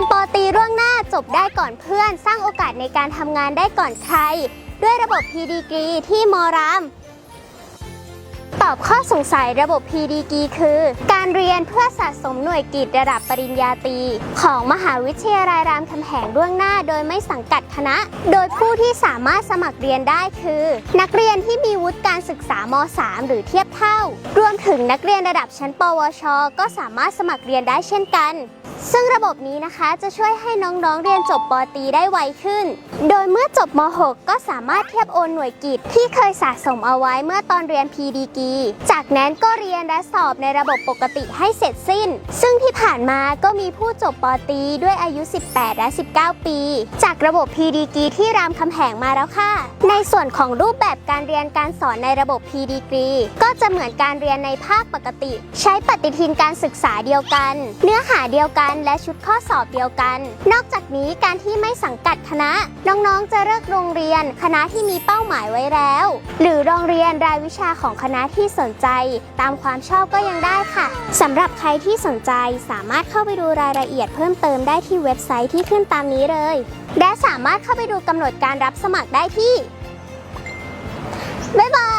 นปอตีร่วงหน้าจบได้ก่อนเพื่อน สร้างโอกาสในการทำงานได้ก่อนใคร ด้วยระบบพีดีกรีที่มอราม อบข้อสงสัยระบบ PDG คือ การเรียนเพื่อสะสมหน่วยกิตระดับปริญญาตรี ของมหาวิทยาลัยรามคำแหงล่วงหน้า โดยไม่สังกัดคณะ โดยผู้ที่สามารถสมัครเรียนได้คือ นักเรียนที่มีวุฒิการศึกษาม 3 หรือเทียบเท่า รวมถึงนักเรียนระดับชั้น ปวช ก็สามารถสมัครเรียนได้เช่นกัน ซึ่งระบบนี้นะคะจะช่วยให้น้องๆเรียนจบปตรีได้ไวขึ้น โดยเมื่อจบม .6 ก็สามารถเทียบโอนหน่วยกิตที่เคยสะสมเอาไว้เมื่อตอนเรียน PDG จากนั้นก็เรียนและสอบในระบบปกติให้เสร็จสิ้น ซึ่งที่ผ่านมาก็มีผู้จบปตีด้วยอายุ 18 และ 19 ปี จากระบบ PDG ที่รามคำแหงมาแล้วค่ะ ในส่วนของรูปแบบการเรียนการสอนในระบบ PDG ก็จะเหมือนการเรียนในภาคปกติ ใช้ปฏิทินการศึกษาเดียวกัน เนื้อหาเดียวกันและชุดข้อสอบเดียวกัน นอกจากนี้การที่ไม่สังกัดคณะน้องๆ จะเลือกโรงเรียน คณะที่มีเป้าหมายไว้แล้ว หรือโรงเรียนรายวิชาของคณะที่สนใจ ตามความชอบก็ยังได้ค่ะสำหรับใครที่สนใจสามารถเข้าไปดูรายละเอียดเพิ่มเติมได้ที่เว็บไซต์ที่ขึ้นตามนี้เลย และสามารถเข้าไปดูกำหนดการรับสมัครได้ที่บ๊ายบาย